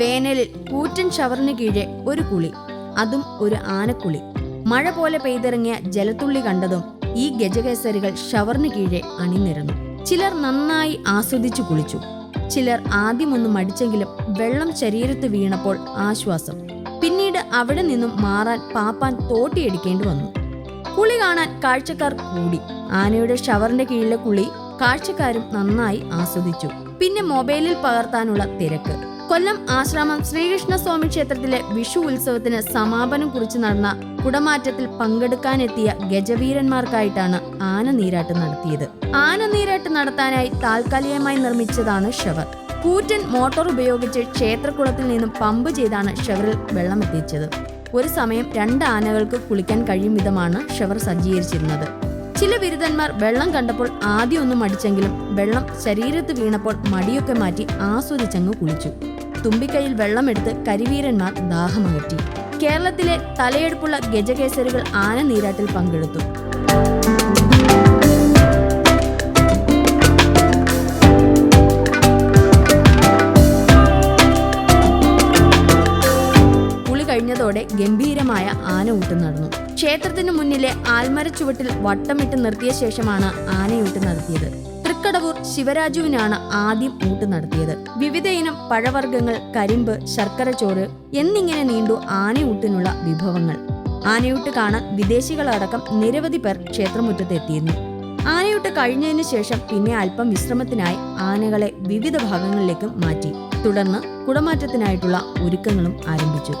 ജനലിൽ കൂറ്റൻ ഷവറിന് കീഴെ ഒരു കുളി അതും ഒരു ആനക്കുളി. മഴ പോലെ പെയ്തിറങ്ങിയ ജലത്തുള്ളി കണ്ടതും ഈ ഗജകേസരികൾ ഷവറിന് കീഴെ അണിനിരന്നു. ചിലർ നന്നായി ആസ്വദിച്ചു കുളിച്ചു. ചിലർ ആദ്യമൊന്ന് മടിച്ചെങ്കിലും വെള്ളം ശരീരത്ത് വീണപ്പോൾ ആശ്വാസം. പിന്നീട് അവിടെ നിന്നും മാറാൻ പാപ്പാൻ തോട്ടിയടിക്കേണ്ടി വന്നു. കുളി കാണാൻ കാഴ്ചക്കാർ കൂടി. ആനയുടെ ഷവറിന്റെ കീഴിലെ കുളി കാഴ്ചക്കാരും നന്നായി ആസ്വദിച്ചു. പിന്നെ മൊബൈലിൽ പകർത്താനുള്ള തിരക്ക്. കൊല്ലം ആശ്രമം ശ്രീകൃഷ്ണ സ്വാമി ക്ഷേത്രത്തിലെ വിഷു ഉത്സവത്തിന് സമാപനം കുറിച്ച് നടന്ന കുടമാറ്റത്തിൽ പങ്കെടുക്കാനെത്തിയ ഗജവീരന്മാർക്കായിട്ടാണ് ആന നീരാട്ട് നടത്തിയത്. ആന നീരാട്ട് നടത്താനായി താൽക്കാലികമായി നിർമ്മിച്ചതാണ് ഷവർ. കൂറ്റൻ മോട്ടോർ ഉപയോഗിച്ച് ക്ഷേത്രക്കുളത്തിൽ നിന്നും പമ്പ് ചെയ്താണ് ഷവറിൽ വെള്ളമെത്തിച്ചത്. ഒരു സമയം രണ്ട് ആനകൾക്ക് കുളിക്കാൻ കഴിയും വിധമാണ് ഷവർ സജ്ജീകരിച്ചിരുന്നത്. ചില ബിരുദന്മാർ വെള്ളം കണ്ടപ്പോൾ ആദ്യം ഒന്ന് മടിച്ചെങ്കിലും വെള്ളം ശരീരത്ത് വീണപ്പോൾ മടിയൊക്കെ മാറ്റി ആസ്വദിച്ചങ്ങ് കുളിച്ചു. തുമ്പിക്കൈയിൽ വെള്ളമെടുത്ത് കരിവീരന്മാർ ദാഹമകറ്റി. കേരളത്തിലെ തലയെടുപ്പുള്ള ഗജകേസരുകൾ ആന നീരാട്ടിൽ പങ്കെടുത്തു. കുളി കഴിഞ്ഞതോടെ ഗംഭീരമായ ആന ഊട്ട് നടന്നു. ക്ഷേത്രത്തിനു മുന്നിലെ ആൽമരച്ചുവട്ടിൽ വട്ടമിട്ട് നിർത്തിയ ശേഷമാണ് ആനയൂട്ട് നടത്തിയത്. തൃക്കടവൂർ ശിവരാജുവിനാണ് ആദ്യം ഊട്ട് നടത്തിയത്. വിവിധ ഇനം പഴവർഗങ്ങൾ കരിമ്പ് ശർക്കര ചോറ് എന്നിങ്ങനെ നീണ്ടു ആനയൂട്ടിനുള്ള വിഭവങ്ങൾ. ആനയൂട്ട് കാണാൻ വിദേശികളടക്കം നിരവധി പേർ ക്ഷേത്രമുറ്റത്ത് എത്തിയിരുന്നു ആനയൂട്ട് കഴിഞ്ഞതിന് ശേഷം പിന്നെ അല്പം വിശ്രമത്തിനായി ആനകളെ വിവിധ ഭാഗങ്ങളിലേക്ക് മാറ്റി. തുടർന്ന് കുടമാറ്റത്തിനായിട്ടുള്ള ഒരുക്കങ്ങളും ആരംഭിച്ചു.